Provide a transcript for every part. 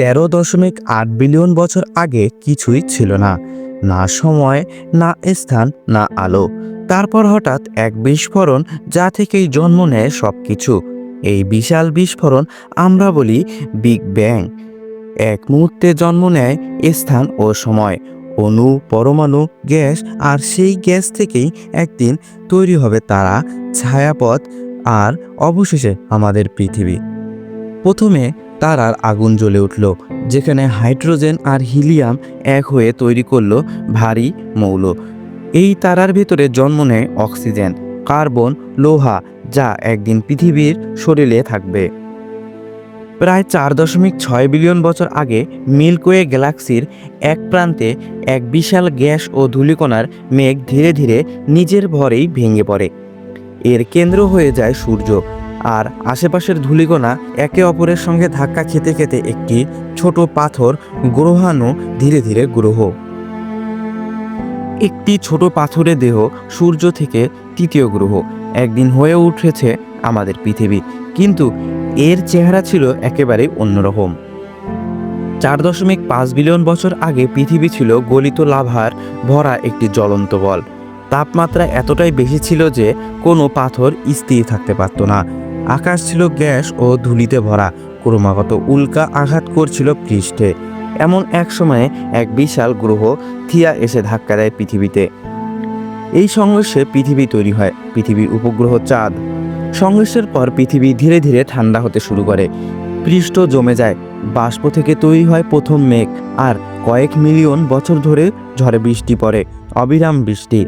তেরো দশমিক আট বিলিয়ন বছর আগে কিছুই ছিল না। না সময়, না স্থান, না আলো। তারপর হঠাৎ এক বিস্ফোরণ যা থেকেই জন্ম নেয় সব কিছু এই বিশাল বিস্ফোরণ আমরা বলি বিগ ব্যাং এক মুহূর্তে জন্ম নেয় স্থান ও সময়। অণু, পরমাণু, গ্যাস আর সেই গ্যাস থেকেই একদিন তৈরি হবে তারা, ছায়াপথ আর অবশেষে আমাদের পৃথিবী। প্রথমে তারার আগুন জ্বলে উঠল, যেখানে হাইড্রোজেন আর হিলিয়াম এক হয়ে তৈরি করল ভারী মৌল। এই তারার ভিতরে জন্ম নেয় অক্সিজেন, কার্বন, লোহা, যা একদিন পৃথিবীর শরীরে থাকবে। প্রায় চার দশমিক ছয় বিলিয়ন বছর আগে মিল্কওয়ে গ্যালাক্সির এক প্রান্তে এক বিশাল গ্যাস ও ধূলিকণার মেঘ ধীরে ধীরে নিজের ভরেই ভেঙে পড়ে। এর কেন্দ্র হয়ে যায় সূর্য আর আশেপাশের ধূলিকণা একে অপরের সঙ্গে ধাক্কা খেতে খেতে একটি ছোট পাথর গ্রহাণু ধীরে ধীরে গ্রহ। একটি ছোট পাথরের দেহ সূর্য থেকে তৃতীয় গ্রহ। একদিন হয়ে উঠেছে আমাদের পৃথিবী, কিন্তু এর চেহারা ছিল একেবারে অন্যরকম। চার দশমিক পাঁচ বিলিয়ন বছর আগে পৃথিবী ছিল গলিত লাভার ভরা একটি জ্বলন্ত বল। তাপমাত্রা এতটাই বেশি ছিল যে কোনো পাথর স্থির থাকতে পারত না। আকাশ ছিল গ্যাস ও ধুলিতে ভরা। ক্রমাগত উল্কা আঘাত করছিল পৃষ্ঠে। এমন এক সময়ে এক বিশাল গ্রহ থিয়া এসে ধাক্কা দেয় পৃথিবীতে। এই সংঘর্ষে পৃথিবী তৈরি হয়, পৃথিবীর উপগ্রহ চাঁদ। সংঘর্ষের পর পৃথিবী ধীরে ধীরে ঠান্ডা হতে শুরু করে। পৃষ্ঠ জমে যায়, বাষ্প থেকে তৈরি হয় প্রথম মেঘ, আর কয়েক মিলিয়ন বছর ধরে ঝড়ে বৃষ্টি পড়ে, অবিরাম বৃষ্টি।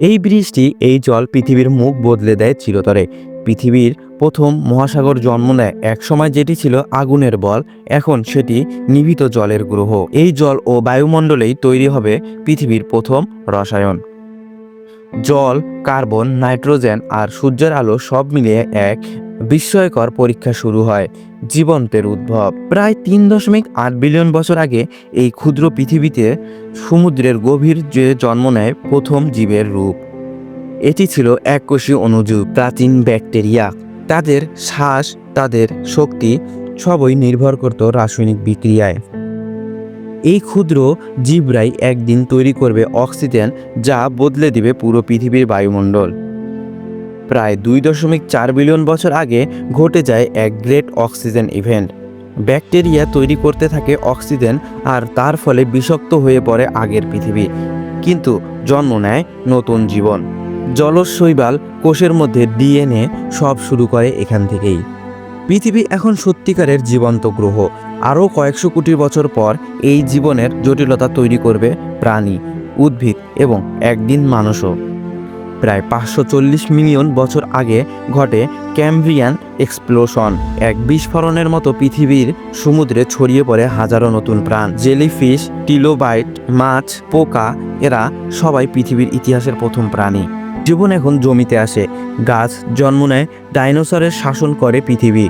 এই বৃষ্টি এই জল পৃথিবীর মুখ বদলে দেয় চিরতরে। পৃথিবীর প্রথম মহাসাগর জন্ম নেয় একসময় যেটি ছিল আগুনের বল, এখন সেটি নিভিত জলের গ্রহ। এই জল ও বায়ুমণ্ডলেই তৈরি হবে পৃথিবীর প্রথম রসায়ন। জল, কার্বন, নাইট্রোজেন আর সূর্যের আলো সব মিলিয়ে এক বিস্ময়কর পরীক্ষা শুরু হয়, জীবন্তের উদ্ভব। প্রায় তিন দশমিক আট বিলিয়ন বছর আগে এই ক্ষুদ্র পৃথিবীতে সমুদ্রের গভীর যে জন্ম নেয় প্রথম জীবের রূপ। এটি ছিল এককোষী অণুজীব, প্রাচীন ব্যাকটেরিয়া। তাদের শ্বাস, তাদের শক্তি সবই নির্ভর করত রাসায়নিক বিক্রিয়ায়। এই ক্ষুদ্র জীবরাই একদিন তৈরি করবে অক্সিজেন যা বদলে দিবে পুরো পৃথিবীর বায়ুমণ্ডল। প্রায় দুই দশমিক চার বিলিয়ন বছর আগে ঘটে যায় এক গ্রেট অক্সিজেন ইভেন্ট। ব্যাকটেরিয়া তৈরি করতে থাকে অক্সিজেন আর তার ফলে বিষাক্ত হয়ে পড়ে আগের পৃথিবী। কিন্তু জন্ম নেয় নতুন জীবন। জলজ শৈবাল কোষের মধ্যে ডিএনএ সব শুরু করে এখান থেকেই। পৃথিবী এখন সত্যিকারের জীবন্ত গ্রহ। আরও কয়েকশো কোটি বছর পর এই জীবনের জটিলতা তৈরি করবে প্রাণী, উদ্ভিদ এবং একদিন মানুষও। প্রায় পাঁচশো চল্লিশ মিলিয়ন বছর আগে ঘটে ক্যাম্ব্রিয়ান এক্সপ্লোশন। এক বিস্ফোরণের মতো পৃথিবীর সমুদ্রে ছড়িয়ে পড়ে হাজারো নতুন প্রাণ। জেলিফিশ, টিলোবাইট, মাছ, পোকা, এরা সবাই পৃথিবীর ইতিহাসের প্রথম প্রাণী। জীবন এখন জমিতে আসে। গাছ জন্ম নেয়, ডাইনোসরের শাসন করে পৃথিবী।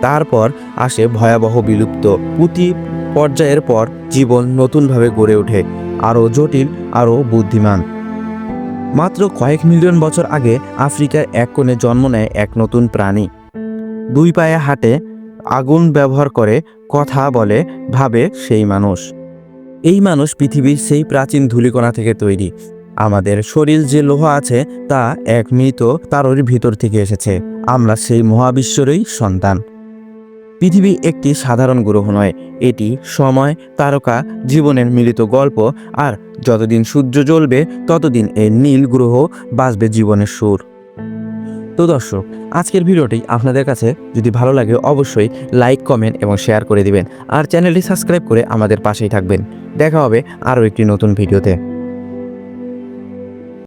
তারপর আসে ভয়াবহ বিলুপ্ত। পুঁতি পর্যায়ের পর জীবন নতুনভাবে গড়ে ওঠে। আরও জটিল, আরও বুদ্ধিমান। মাত্র কয়েক মিলিয়ন বছর আগে আফ্রিকার এক কোণে জন্ম নেয় এক নতুন প্রাণী। দুই পায়ে হাঁটে, আগুন ব্যবহার করে, কথা বলে, ভাবে সেই মানুষ। এই মানুষ পৃথিবীর সেই প্রাচীন ধূলিকণা থেকে তৈরি। আমাদের শরীর যে লোহা আছে, তা এক মৃত তারই ভিতর থেকে এসেছে। আমরা সেই মহাবিশ্বরই সন্তান। পৃথিবী একটি সাধারণ গ্রহ নয়। এটি সময়, তারকা, জীবনের মিলিত গল্প, আর যতদিন সূর্য জ্বলবে, ততদিন এই নীল গ্রহ বাঁচবে জীবনের সুর। তো দর্শক, আজকের ভিডিওটি আপনাদের কাছে যদি ভালো লাগে, অবশ্যই লাইক, কমেন্ট এবং শেয়ার করে দিবেন। আর চ্যানেলটি সাবস্ক্রাইব করে আমাদের পাশেই থাকবেন। দেখা হবে আরও একটি নতুন ভিডিওতে।